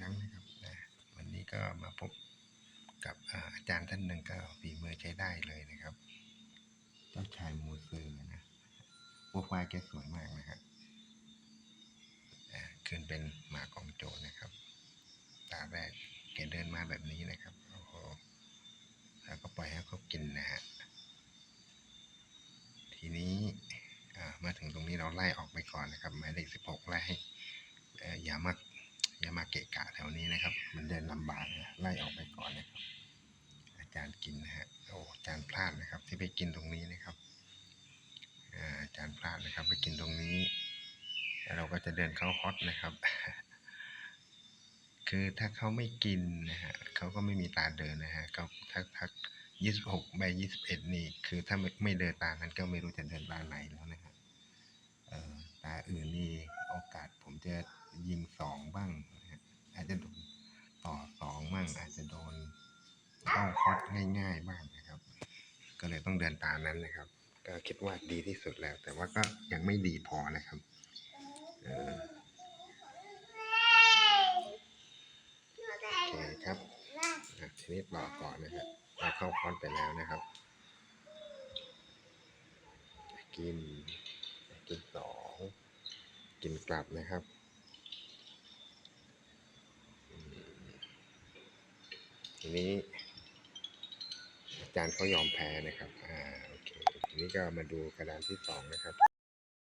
ครั้งนะครับนะวันนี้ก็มาพบกับอาจารย์ท่านหนึ่งก็ฝีมือใช้ได้เลยนะครับ เจ้าชายมูเซือนะโปรไฟล์แกสวยมากนะครับขึ้นเป็นหมากองโจรนะครับ ตาแรกแกเดินมาแบบนี้นะครับโอ้โหแล้วก็ปล่อยให้เขากินนะฮะทีนี้มาถึงตรงนี้เราไล่ออกไปก่อนนะครับหมายเลขสิบหกไล่ให้เอ่ออย่ามา อย่ามาเกะกะแถวนี้นะครับ มันเดินลำบากนะไล่ออกไปก่อนนะครับ อาจารย์กินนะฮะโอ้อาจารย์พลาดนะครับ ที่ไปกินตรงนี้นะครับอาจารย์พลาดนะครับ ไปกินตรงนี้แล้วเราก็จะเดินเข้าฮอตนะครับ คือถ้าเขาไม่กินนะฮะเขาก็ไม่มีตาเดินนะฮะเขาถ้าถ้ายี่สิบหกใบยี่สิบเอ็ดนี่ คือถ้าไม่ไม่เดินตานั้นก็ไม่รู้จะเดินตาไหนแล้วนะฮะเอ่อตาอื่นนี่โอกาสผม จะยิงสองบ้างอาจจะโดนต่อสองบ้างอาจจะโดนเข้าฮอตง่าย ๆ บ้างนะครับ ก็เลยต้องเดินตามนั้นนะครับ ก็คิดว่าดีที่สุดแล้ว แต่ว่าก็ยังไม่ดีพอนะครับเออโอเคครับทีนี้รอก่อนนะฮะเราเข้าคอนไปแล้วนะครับกินกินสองกินกลับนะครับอืมที นี้อาจารย์เขายอมแพ้นะครับ อ่า โอเค ทีนี้ก็มาดูกระดานที่สองนะครับ